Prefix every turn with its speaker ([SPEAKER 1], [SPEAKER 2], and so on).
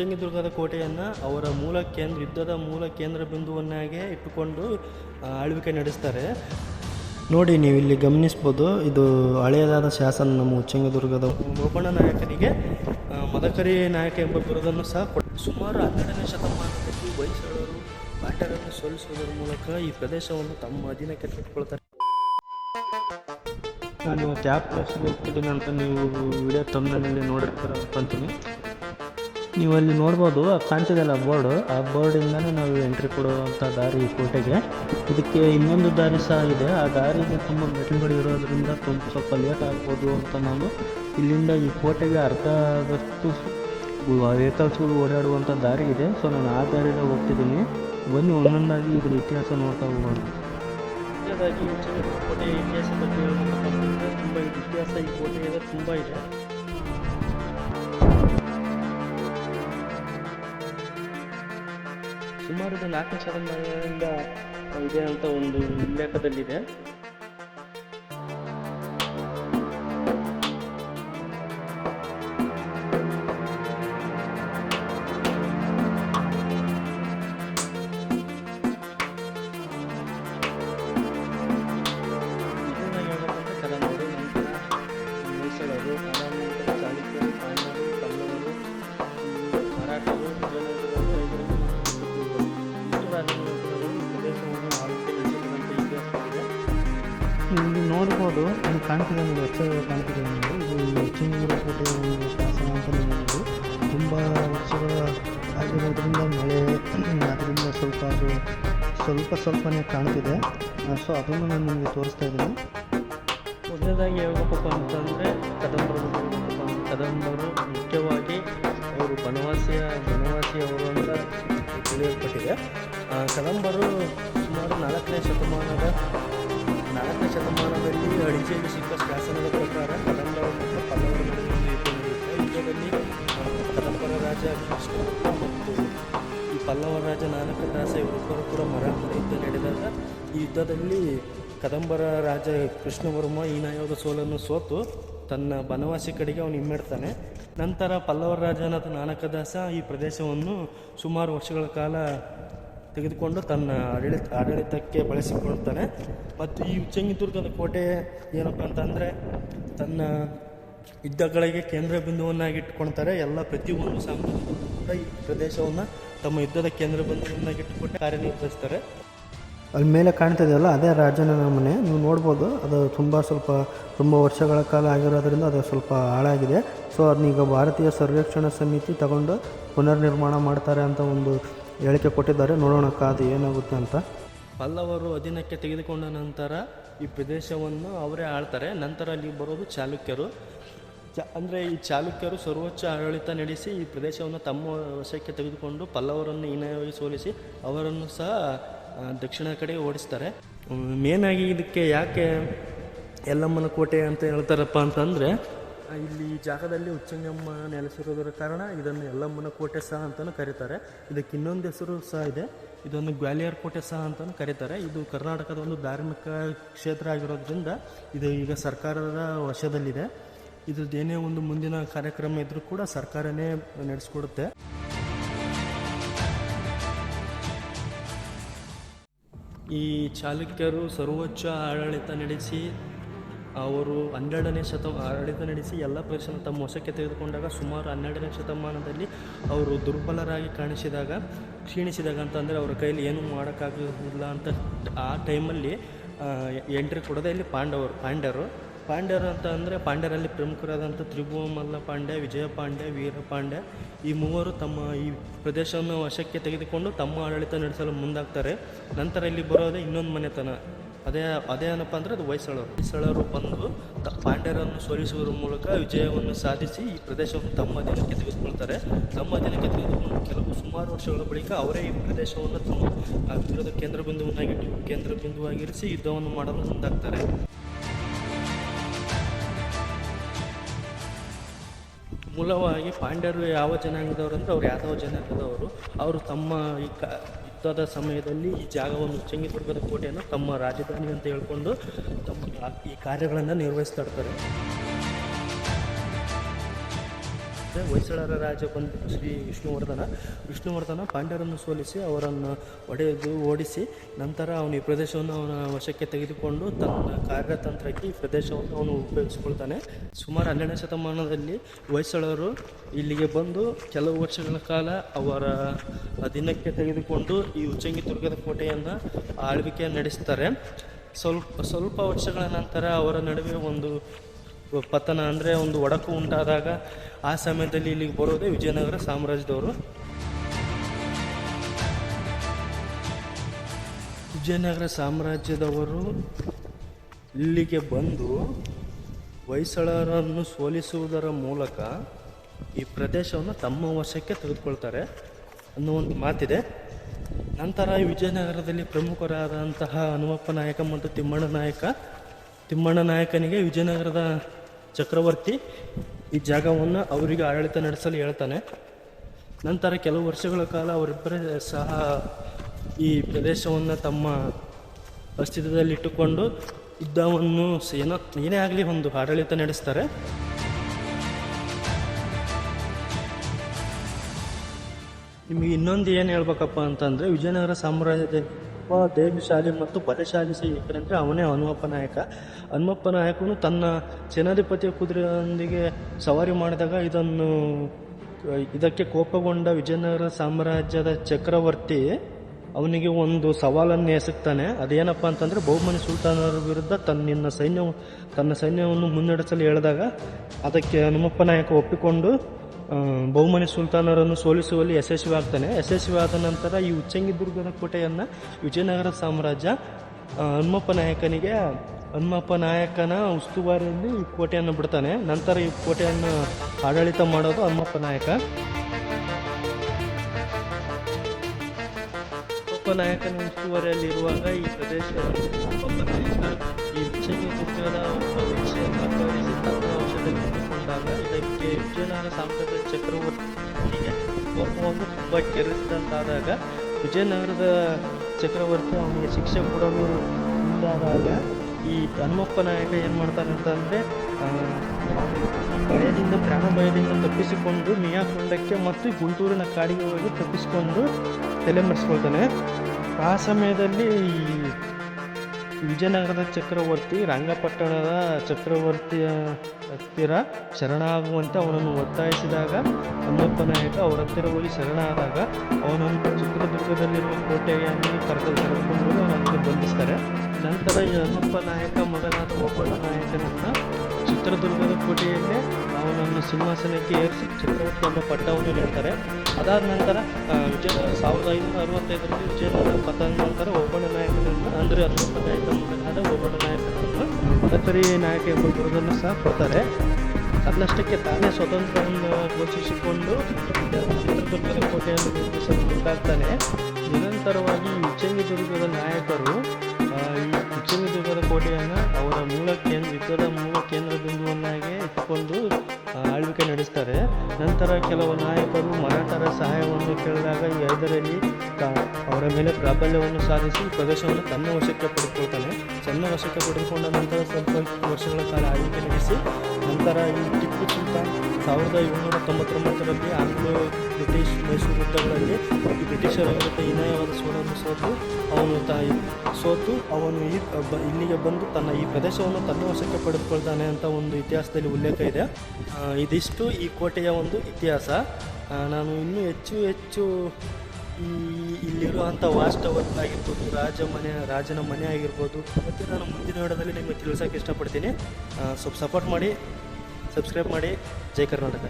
[SPEAKER 1] ಉಚ್ಚಂಗಿದುರ್ಗದ ಕೋಟೆಯನ್ನು ಅವರ ಮೂಲ ಕೇಂದ್ರ, ಯುದ್ಧದ ಮೂಲ ಕೇಂದ್ರ ಬಿಂದುವನ್ನಾಗೆ ಇಟ್ಟುಕೊಂಡು ಆಳ್ವಿಕೆ ನಡೆಸ್ತಾರೆ. ನೋಡಿ ನೀವು ಇಲ್ಲಿ ಗಮನಿಸ್ಬೋದು, ಇದು ಹಳೆಯದಾದ ಶಾಸನ ನಮ್ಮ ಉಚ್ಚಂಗಿದುರ್ಗದ ಗೋಪಣ್ಣ ನಾಯಕನಿಗೆ ಮದಕರಿ ನಾಯಕ ಎಂಬ ಬಿರುದನ್ನು ಸಹ ಸುಮಾರು ಹನ್ನೆರಡನೇ ಶತಮಾನದಲ್ಲಿ ಹೊಯ್ಸಳರು ಬಾಟರನ್ನು ಸೋಲಿಸುವುದರ ಮೂಲಕ ಈ ಪ್ರದೇಶವನ್ನು ತಮ್ಮ ಅಧೀನಕ್ಕೆ ತೆಗೆದುಕೊಳ್ತಾರೆ ನಾನು ಟ್ಯಾಪ್ ಹೋಗ್ತಿದ್ದೀನಿ ಅಂತ ನೀವು ವಿಡಿಯೋ ತಮ್ಮನಲ್ಲಿ ನೋಡಿರ್ತೀರ ಅನ್ಕೊಂತೀನಿ ನೀವು ಅಲ್ಲಿ ನೋಡ್ಬೋದು ಕಾಣ್ತಿದೆಯಲ್ಲ ಬೋರ್ಡು. ಆ ಬೋರ್ಡಿಂದನೇ ನಾವು ಎಂಟ್ರಿ ಕೊಡುವಂಥ ದಾರಿ ಕೋಟೆಗೆ. ಇದಕ್ಕೆ ಇನ್ನೊಂದು ದಾರಿ ಸಹ ಇದೆ. ಆ ದಾರಿಗೆ ತುಂಬ ಮೆಟ್ಲುಗಳು ಇರೋದ್ರಿಂದ ತುಂಬ ಸ್ವಲ್ಪ ಲೇಟ್ ಆಗ್ಬೋದು ಅಂತ ನಾನು ಇಲ್ಲಿಂದ ಈ ಕೋಟೆಗೆ ಅರ್ಧದಷ್ಟು ವೆಹಿಕಲ್ಸ್ಗಳು ಓಡಾಡುವಂಥ ದಾರಿ ಇದೆ. ಸೊ ನಾನು ಆ ದಾರಿಯಿಂದ ಹೋಗ್ತಿದ್ದೀನಿ. ಬನ್ನಿ, ಒಂದೊಂದಾಗಿ ಇದ್ರ ಇತಿಹಾಸ ನೋಡ್ತಾ ಹೋಗೋಣ. ಕೋಟೆಯ ಇತಿಹಾಸ ಬಗ್ಗೆ ತುಂಬ ಇತಿಹಾಸ ಈ ಕೋಟೆಯಲ್ಲಿ ತುಂಬ ಇದೆ. ಸುಮಾರು ಇದು ನಾಲ್ಕನೇ ಶತಮಾನದಿಂದ ಇದೆ ಅಂತ ಒಂದು ಉಲ್ಲೇಖದಲ್ಲಿದೆ ಕಾಣ್ತಿದೆ ನೋಡಿ ಅಕ್ಷರಗಳು ಕಾಣ್ತಿದೆ ನಿಮಗೆ ಇದು ಚಿಂಗೂರು ಕೋಟೆಯ ಒಂದು ಶಾಸನ ಅಂತ ತುಂಬ ವರ್ಷಗಳ ಆಗಿರೋದ್ರಿಂದ ಮಳೆ, ಅದರಿಂದ ಸ್ವಲ್ಪ ಅದು ಸ್ವಲ್ಪ ಸ್ವಲ್ಪನೇ ಕಾಣ್ತಿದೆ. ಸೊ ಅದನ್ನು ನಾನು ನಿಮಗೆ ತೋರಿಸ್ತಾ ಇದ್ದೀನಿ. ಮೊದಲನೇದಾಗಿ ಹೇಳ್ಬೇಕಪ್ಪ ಅಂತಂದರೆ ಕದಂಬರು ಕದಂಬರು ಮುಖ್ಯವಾಗಿ ಅವರು ಬನವಾಸಿಯ, ಬನವಾಸಿಯವರು ಅಂತ ತಿಳಿಯಲ್ಪಟ್ಟಿದೆ. ಕದಂಬರು ಸುಮಾರು ನಾಲ್ಕನೇ ಶತಮಾನದ ನಾಲ್ಕನೇ ಶತಮಾನದಲ್ಲಿ ಅಡಿಜೆಯಲ್ಲಿ ಸಿಕ್ಕ ಶಾಸನದ ಪ್ರಕಾರ ಕದಂಬರ ಪಲ್ಲವರ ಯುದ್ಧದಲ್ಲಿ ಕದಂಬರ ರಾಜ ಮತ್ತು ಈ ಪಲ್ಲವ ರಾಜ ನಾನಕದಾಸ ಇವರಿಬ್ಬರು ಕೂಡ ಮರಾಠರ ಯುದ್ಧ ನಡೆದಾಗ, ಈ ಯುದ್ಧದಲ್ಲಿ ಕದಂಬರ ರಾಜ ಕೃಷ್ಣವರ್ಮ ಹೀನಾಯೋಧ ಸೋಲನ್ನು ಸೋತು, ತನ್ನ ಬನವಾಸಿ ಕಡೆಗೆ ಅವನು ಹಿಮ್ಮೆಡ್ತಾನೆ. ನಂತರ ಪಲ್ಲವ ರಾಜನಾಥ ನಾನಕದಾಸ ಈ ಪ್ರದೇಶವನ್ನು ಸುಮಾರು ವರ್ಷಗಳ ಕಾಲ ತೆಗೆದುಕೊಂಡು ತನ್ನ ಆಡಳಿತ, ಆಡಳಿತಕ್ಕೆ ಬಳಸಿಕೊಳ್ತಾನೆ. ಮತ್ತು ಈ ಉಚ್ಚಂಗಿದುರ್ಗದ ಕೋಟೆ ಏನಪ್ಪ ಅಂತಂದರೆ ತನ್ನ ಯುದ್ಧಗಳಿಗೆ ಕೇಂದ್ರ ಬಿಂದುವನ್ನಾಗಿ ಇಟ್ಕೊಳ್ತಾರೆ ಎಲ್ಲ ಪ್ರತಿಯೊಂದು ಸಾಮ್ರಾಜ್ಯದಲ್ಲೂ ಕೂಡ ಈ ಪ್ರದೇಶವನ್ನು ತಮ್ಮ ಯುದ್ಧದ ಕೇಂದ್ರ ಬಿಂದುವನ್ನಾಗಿ ಇಟ್ಟುಕೊಂಡು ಕಾರ್ಯನಿರ್ವಹಿಸ್ತಾರೆ. ಅಲ್ಲಿ ಮೇಲೆ ಕಾಣ್ತಿದೆಯಲ್ಲ, ಅದೇ ರಾಜನ ಮನೆ ನೀವು ನೋಡ್ಬೋದು, ಅದು ತುಂಬ ಸ್ವಲ್ಪ, ತುಂಬ ವರ್ಷಗಳ ಕಾಲ ಆಗಿರೋದ್ರಿಂದ ಅದು ಸ್ವಲ್ಪ ಹಾಳಾಗಿದೆ. ಸೊ ಅದನ್ನೀಗ ಭಾರತೀಯ ಸರ್ವೇಕ್ಷಣಾ ಸಮಿತಿ ತಗೊಂಡು ಪುನರ್ನಿರ್ಮಾಣ ಮಾಡ್ತಾರೆ ಅಂತ ಒಂದು ಹೇಳಿಕೆ ಕೊಟ್ಟಿದ್ದಾರೆ. ನೋಡೋಣ ಕಾದು ಏನಾಗುತ್ತೆ ಅಂತ. ಪಲ್ಲವರು ಅಧೀನಕ್ಕೆ ತೆಗೆದುಕೊಂಡ ನಂತರ ಈ ಪ್ರದೇಶವನ್ನು ಅವರೇ ಆಳ್ತಾರೆ. ನಂತರ ಅಲ್ಲಿ ಬರೋದು ಚಾಲುಕ್ಯರು. ಚ, ಅಂದರೆ ಈ ಚಾಲುಕ್ಯರು ಸರ್ವೋಚ್ಚ ಆಡಳಿತ ನಡೆಸಿ ಈ ಪ್ರದೇಶವನ್ನು ತಮ್ಮ ವಶಕ್ಕೆ ತೆಗೆದುಕೊಂಡು ಪಲ್ಲವರನ್ನು ಹೀನವಾಗಿ ಸೋಲಿಸಿ ಅವರನ್ನು ಸಹ ದಕ್ಷಿಣ ಕಡೆ ಓಡಿಸ್ತಾರೆ. ಮೇನಾಗಿ ಇದಕ್ಕೆ ಯಾಕೆ ಯಲ್ಲಮ್ಮನ ಕೋಟೆ ಅಂತ ಹೇಳ್ತಾರಪ್ಪ ಅಂತಂದರೆ ಇಲ್ಲಿ ಜಾಗದಲ್ಲಿ ಉಚ್ಚಂಗಮ್ಮ ನೆಲೆಸಿರೋದರ ಕಾರಣ ಇದನ್ನು ಯಲ್ಲಮ್ಮನ ಕೋಟೆ ಸಹ ಅಂತಲೂ ಕರೀತಾರೆ. ಇದಕ್ಕೆ ಇನ್ನೊಂದು ಹೆಸರು ಸಹ ಇದೆ. ಇದನ್ನು ಗ್ವಾಲಿಯರ್ ಕೋಟೆ ಸಹ ಅಂತಲೂ ಕರೀತಾರೆ. ಇದು ಕರ್ನಾಟಕದ ಒಂದು ಧಾರ್ಮಿಕ ಕ್ಷೇತ್ರ ಆಗಿರೋದ್ರಿಂದ ಇದು ಈಗ ಸರ್ಕಾರದ ವಶದಲ್ಲಿದೆ. ಇದ್ರದ್ದು ಏನೇ ಒಂದು ಮುಂದಿನ ಕಾರ್ಯಕ್ರಮ ಇದ್ರೂ ಕೂಡ ಸರ್ಕಾರನೇ ನಡೆಸ್ಕೊಡುತ್ತೆ. ಈ ಚಾಲುಕ್ಯರು ಸರ್ವೋಚ್ಚ ಆಡಳಿತ ನಡೆಸಿ ಅವರು ಹನ್ನೆರಡನೇ ಶತ ಆಡಳಿತ ನಡೆಸಿ ಎಲ್ಲ ಪ್ರದೇಶನ ತಮ್ಮ ವಶಕ್ಕೆ ತೆಗೆದುಕೊಂಡಾಗ ಸುಮಾರು ಹನ್ನೆರಡನೇ ಶತಮಾನದಲ್ಲಿ ಅವರು ದುರ್ಬಲರಾಗಿ ಕಾಣಿಸಿದಾಗ, ಕ್ಷೀಣಿಸಿದಾಗ ಅಂತಂದರೆ ಅವರ ಕೈಯಲ್ಲಿ ಏನೂ ಮಾಡೋಕ್ಕಾಗೋದಿಲ್ಲ ಅಂತ ಆ ಟೈಮಲ್ಲಿ ಎಂಟ್ರಿ ಕೊಡೋದೇ ಇಲ್ಲಿ ಪಾಂಡವರು, ಪಾಂಡ್ಯರು. ಪಾಂಡ್ಯರು ಅಂತ ಅಂದರೆ ಪಾಂಡ್ಯರಲ್ಲಿ ಪ್ರಮುಖರಾದಂಥ ತ್ರಿಭುವಮಲ್ಲ ಪಾಂಡ್ಯ, ವಿಜಯ ಪಾಂಡ್ಯ, ವೀರ ಪಾಂಡ್ಯ. ಈ ಮೂವರು ತಮ್ಮ ಈ ಪ್ರದೇಶವನ್ನು ವಶಕ್ಕೆ ತೆಗೆದುಕೊಂಡು ತಮ್ಮ ಆಡಳಿತ ನಡೆಸಲು ಮುಂದಾಗ್ತಾರೆ. ನಂತರ ಇಲ್ಲಿ ಬರೋದೇ ಇನ್ನೊಂದು ಮನೆತನ. ಅದೇ ಅದೇನಪ್ಪ ಅಂದ್ರೆ ಅದು ಹೊಯ್ಸಳರು ಹೊಯ್ಸಳರು ಬಂದು ತ, ಪಾಂಡ್ಯರನ್ನು ಸೋಲಿಸುವುದರ ಮೂಲಕ ವಿಜಯವನ್ನು ಸಾಧಿಸಿ ಈ ಪ್ರದೇಶವನ್ನು ತಮ್ಮ ಅಧೀನಕ್ಕೆ ತೆಗೆದುಕೊಳ್ತಾರೆ. ತಮ್ಮ ಅಧೀನಕ್ಕೆ ತೆಗೆದುಕೊಂಡು ಕೆಲವು ಸುಮಾರು ವರ್ಷಗಳ ಬಳಿಕ ಅವರೇ ಈ ಪ್ರದೇಶವನ್ನು ತಮ್ಮ ಹತ್ತಿರದ ಕೇಂದ್ರ ಬಿಂದುವನ್ನಾಗಿ ಕೇಂದ್ರ ಬಿಂದುವಾಗಿರಿಸಿ ಯುದ್ಧವನ್ನು ಮಾಡಲು ಮುಂದಾಗ್ತಾರೆ. ಮೂಲವಾಗಿ ಪಾಂಡ್ಯರು ಯಾವ ಜನಾಂಗದವರು ಅಂದರೆ ಅವ್ರು ಯಾದವ ಜನಾಂಗದವರು. ಅವರು ತಮ್ಮ ಈ ಕ ಯುದ್ಧದ ಸಮಯದಲ್ಲಿ ಈ ಜಾಗವನ್ನು ಚಂಗಿದುರ್ಗದ ಕೋಟೆಯನ್ನು ತಮ್ಮ ರಾಜಧಾನಿ ಅಂತ ಹೇಳ್ಕೊಂಡು ತಮ್ಮ ಈ ಕಾರ್ಯಗಳನ್ನು ನಿರ್ವಹಿಸ್ತಾ ಇರ್ತಾರೆ. ಅಂದರೆ ಹೊಯ್ಸಳರ ರಾಜ ಬಂದು ಶ್ರೀ ವಿಷ್ಣುವರ್ಧನ. ವಿಷ್ಣುವರ್ಧನ ಪಾಂಡ್ಯರನ್ನು ಸೋಲಿಸಿ ಅವರನ್ನು ಒಡೆದು ಓಡಿಸಿ ನಂತರ ಅವನು ಈ ಪ್ರದೇಶವನ್ನು ಅವನ ವಶಕ್ಕೆ ತೆಗೆದುಕೊಂಡು ತನ್ನ ಕಾರ್ಯತಂತ್ರಕ್ಕೆ ಈ ಪ್ರದೇಶವನ್ನು ಅವನು ಉಪಯೋಗಿಸಿಕೊಳ್ತಾನೆ. ಸುಮಾರು ಹನ್ನೆರಡನೇ ಶತಮಾನದಲ್ಲಿ ಹೊಯ್ಸಳರು ಇಲ್ಲಿಗೆ ಬಂದು ಕೆಲವು ವರ್ಷಗಳ ಕಾಲ ಅವರ ದಿನಕ್ಕೆ ತೆಗೆದುಕೊಂಡು ಈ ಉಚ್ಚಂಗಿ ದುರ್ಗದ ಕೋಟೆಯನ್ನು ಆಳ್ವಿಕೆ ನಡೆಸ್ತಾರೆ. ಸ್ವಲ್ಪ ಸ್ವಲ್ಪ ವರ್ಷಗಳ ನಂತರ ಅವರ ನಡುವೆ ಒಂದು ಪತನ ಅಂದರೆ ಒಂದು ಒಡಕು ಉಂಟಾದಾಗ ಆ ಸಮಯದಲ್ಲಿ ಇಲ್ಲಿಗೆ ಬರೋದೇ ವಿಜಯನಗರ ಸಾಮ್ರಾಜ್ಯದವರು. ವಿಜಯನಗರ ಸಾಮ್ರಾಜ್ಯದವರು ಇಲ್ಲಿಗೆ ಬಂದು ಹೊಯ್ಸಳರನ್ನು ಸೋಲಿಸುವುದರ ಮೂಲಕ ಈ ಪ್ರದೇಶವನ್ನು ತಮ್ಮ ವಶಕ್ಕೆ ತೆಗೆದುಕೊಳ್ತಾರೆ ಅನ್ನೋ ಒಂದು ಮಾತಿದೆ. ನಂತರ ವಿಜಯನಗರದಲ್ಲಿ ಪ್ರಮುಖರಾದಂತಹ ಹನುಮಪ್ಪ ನಾಯಕ ಮತ್ತು ತಿಮ್ಮಣ್ಣ ನಾಯಕ. ತಿಮ್ಮಣ್ಣ ನಾಯಕನಿಗೆ ವಿಜಯನಗರದ ಚಕ್ರವರ್ತಿ ಈ ಜಾಗವನ್ನು ಅವರಿಗೆ ಆಡಳಿತ ನಡೆಸಲು ಹೇಳ್ತಾನೆ. ನಂತರ ಕೆಲವು ವರ್ಷಗಳ ಕಾಲ ಅವರಿಬ್ಬರೇ ಸಹ ಈ ಪ್ರದೇಶವನ್ನು ತಮ್ಮ ಅಸ್ತಿತ್ವದಲ್ಲಿಟ್ಟುಕೊಂಡು ಯುದ್ಧವನ್ನು ಏನೋ ಏನೇ ಆಗಲಿ ಒಂದು ಆಡಳಿತ ನಡೆಸ್ತಾರೆ. ನಿಮಗೆ ಇನ್ನೊಂದು ಏನು ಹೇಳ್ಬೇಕಪ್ಪ ಅಂತಂದರೆ ವಿಜಯನಗರ ಸಾಮ್ರಾಜ್ಯದ ಒಬ್ಬ ದೇವಿಶಾಲಿ ಮತ್ತು ಬಲಶಾಲಿ ಸೈನಿಕರಂದರೆ ಅವನೇ ಹನುಮಪ್ಪ ನಾಯಕ. ಹನುಮಪ್ಪ ನಾಯಕನು ತನ್ನ ಸೇನಾಧಿಪತಿಯ ಕುದುರೆಯೊಂದಿಗೆ ಸವಾರಿ ಮಾಡಿದಾಗ ಇದನ್ನು, ಇದಕ್ಕೆ ಕೋಪಗೊಂಡ ವಿಜಯನಗರ ಸಾಮ್ರಾಜ್ಯದ ಚಕ್ರವರ್ತಿ ಅವನಿಗೆ ಒಂದು ಸವಾಲನ್ನು ಎಸಗ್ತಾನೆ. ಅದೇನಪ್ಪ ಅಂತಂದರೆ ಬಹುಮನಿ ಸುಲ್ತಾನರ ವಿರುದ್ಧ ತನ್ನ ಸೈನ್ಯ ತನ್ನ ಸೈನ್ಯವನ್ನು ಮುನ್ನಡೆಸಲು ಹೇಳಿದಾಗ ಅದಕ್ಕೆ ಹನುಮಪ್ಪ ನಾಯಕ ಒಪ್ಪಿಕೊಂಡು ಬಹುಮನಿ ಸುಲ್ತಾನರನ್ನು ಸೋಲಿಸುವಲ್ಲಿ ಯಶಸ್ವಿಯಾಗ್ತಾನೆ. ಯಶಸ್ವಿಯಾದ ನಂತರ ಈ ಉಚ್ಚಂಗಿ ದುರ್ಗದ ಕೋಟೆಯನ್ನು ವಿಜಯನಗರ ಸಾಮ್ರಾಜ್ಯ ಹನುಮಪ್ಪ ನಾಯಕನಿಗೆ, ಹನುಮಪ್ಪ ನಾಯಕನ ಉಸ್ತುವಾರಿಯಲ್ಲಿ ಈ ಕೋಟೆಯನ್ನು ಬಿಡ್ತಾನೆ. ನಂತರ ಈ ಕೋಟೆಯನ್ನು ಆಡಳಿತ ಮಾಡೋದು ಹನುಮಪ್ಪ ನಾಯಕ. ಹನುಮಪ್ಪ ನಾಯಕನ ಉಸ್ತುವಾರಿಯಲ್ಲಿರುವಾಗ ಈ ಪ್ರದೇಶ ಈ ಉಚ್ಚಂಗಿ ದುರ್ಗದ ವಿಜಯನಗರ ಸಾಮ್ರಾಜ್ಯದ ಚಕ್ರವರ್ತಿಗೆ ಕೋಪವನ್ನು ತುಂಬ ಕೆರೆಸಿದಂತಾದಾಗ ವಿಜಯನಗರದ ಚಕ್ರವರ್ತಿ ಅವನಿಗೆ ಶಿಕ್ಷೆ ಕೊಡಲು ಮುಂದಾದಾಗ ಈ ಹನುಮಪ್ಪ ನಾಯಕ ಏನು ಮಾಡ್ತಾನೆ ಅಂತಂದರೆ ಭಯದಿಂದ ಪ್ರಾಣ ಭಯದಿಂದ ತಪ್ಪಿಸಿಕೊಂಡು, ಮಿಯಾಕೊಂಡಕ್ಕೆ ಮತ್ತು ಗುಂಟೂರಿನ ಕಾಡಿಗೆ ಹೋಗಿ ತಪ್ಪಿಸಿಕೊಂಡು ತಲೆ ಮರೆಸ್ಕೊಳ್ತಾನೆ ಆ ಸಮಯದಲ್ಲಿ ವಿಜಯನಗರದ ಚಕ್ರವರ್ತಿ, ರಂಗಪಟ್ಟಣದ ಚಕ್ರವರ್ತಿಯ ಹತ್ತಿರ ಶರಣಾಗುವಂತೆ ಅವನನ್ನು ಒತ್ತಾಯಿಸಿದಾಗ ಅಮ್ಮಪ್ಪ ನಾಯಕ ಅವರ ಹತ್ತಿರ ಹೋಗಿ ಶರಣಾದಾಗ ಅವನನ್ನು ಚಿತ್ರದುರ್ಗದಲ್ಲಿರುವ ಕೋಟೆಯನ್ನು ಕರೆದು ಕರೆದುಕೊಂಡು ಅವನನ್ನು ಬಂಧಿಸ್ತಾರೆ. ನಂತರ ಈ ಹನುಮಪ್ಪ ನಾಯಕ, ಮಗನಾದ ಒಬ್ಬನ ನಾಯಕನನ್ನು ಚಿತ್ರದುರ್ಗದ ಕೋಟೆಯಲ್ಲೇ ಅವನನ್ನು ಸಿಂಹಾಸನಕ್ಕೆ ಏರಿಸಿ ಎಂಬ ಪಟ್ಟವನ್ನು ನೀಡ್ತಾರೆ. ಅದಾದ ನಂತರ ವಿಜಯ, ಸಾವಿರದ ಐನೂರ ಅರವತ್ತೈದರಲ್ಲಿ ವಿಜಯನಗರ ಪತನ ನಂತರ ಒಬ್ಬನ ನಾಯಕನನ್ನು ಅಂದರೆ ಅದರ ನಾಯಕ ಮಗನಾದ ಒಬ್ಬನ ನಾಯಕನನ್ನು ಮದಕರಿ ನಾಯಕ ಎಂಬ ಗುರುದನ್ನು ಸಹ ಕೊಡ್ತಾರೆ. ಅದನ್ನಷ್ಟಕ್ಕೆ ತಾನೇ ಸ್ವತಂತ್ರವನ್ನು ಘೋಷಿಸಿಕೊಂಡು ಚಿತ್ರದುರ್ಗದ ಕೋಟೆಯನ್ನು ನಿರ್ಮಿಸಲು ಮುಂದಾಗ್ತಾನೆ. ನಿರಂತರವಾಗಿ ವಿಜಯದುರ್ಗದ ನಾಯಕರು ಈ ಚಿತ್ರದುರ್ಗದ ಕೋಟೆಯನ್ನು ಅವರ ಮೂಲ ಕೇಂದ್ರ ಯುದ್ಧದ ಮೂಲ ಕೇಂದ್ರ ಬಿಂದುವನ್ನಾಗಿ ಇಟ್ಟುಕೊಂಡು ಆಳ್ವಿಕೆ ನಡೆಸ್ತಾರೆ. ನಂತರ ಕೆಲವು ನಾಯಕರು ಮರಾಠರ ಸಹಾಯವನ್ನು ಕೇಳಿದಾಗ ಈ ಹೈದರಲ್ಲಿ ಅವರ ಮೇಲೆ ಪ್ರಾಬಲ್ಯವನ್ನು ಸಾಧಿಸಿ ಪ್ರದೇಶವನ್ನು ತನ್ನ ವಶಕ್ಕೆ ಪಡೆದುಕೊಳ್ತಾನೆ. ತನ್ನ ವಶಕ್ಕೆ ಪಡೆದುಕೊಂಡ ನಂತರ ಸ್ವಲ್ಪ ವರ್ಷಗಳ ಕಾಲ ಆಳ್ವಿಕೆ ನಡೆಸಿ, ನಂತರ ಈ ಟಿಪ್ಪು ಸುಲ್ತಾನ್ ಸಾವಿರದ ಏಳ್ನೂರ ತೊಂಬತ್ತೊಂಬತ್ತರಲ್ಲಿ ಆಂಗ್ಲೋ ಬ್ರಿಟಿಷ್ ಮೈಸೂರು ಯುದ್ಧಗಳಲ್ಲಿ ಈ ಬ್ರಿಟಿಷರ ವಿರುದ್ಧ ಹೀನಾಯವಾದ ಸೋಲನ್ನು ಸೋತು ಅವನು ತಾಯಿ ಸೋತು ಅವನು ಈ ಇಲ್ಲಿಗೆ ಬಂದು ತನ್ನ ಈ ಪ್ರದೇಶವನ್ನು ತನ್ನ ವಶಕ್ಕೆ ಪಡೆದುಕೊಳ್ತಾನೆ ಅಂತ ಒಂದು ಇತಿಹಾಸದಲ್ಲಿ ಉಲ್ಲೇಖ ಇದೆ. ಇದಿಷ್ಟು ಈ ಕೋಟೆಯ ಒಂದು ಇತಿಹಾಸ. ನಾನು ಇನ್ನೂ ಹೆಚ್ಚು ಹೆಚ್ಚು ಇಲ್ಲಿರುವಂಥ ವಾಸ್ತವಾಗಿರ್ಬೋದು ರಾಜ ಮನೆ, ರಾಜನ ಮನೆ ಆಗಿರ್ಬೋದು, ಮತ್ತು ನಾನು ಮುಂದಿನ ವಿಡಿಯೋದಲ್ಲಿ ನಿಮಗೆ ತಿಳಿಸೋಕೆ ಇಷ್ಟಪಡ್ತೀನಿ. ಸ್ವಲ್ಪ ಸಪೋರ್ಟ್ ಮಾಡಿ ಸಬ್ಸ್ಕ್ರೈಬ್ ಮಾಡಿ. ಜೈ ಕರ್ನಾಟಕ.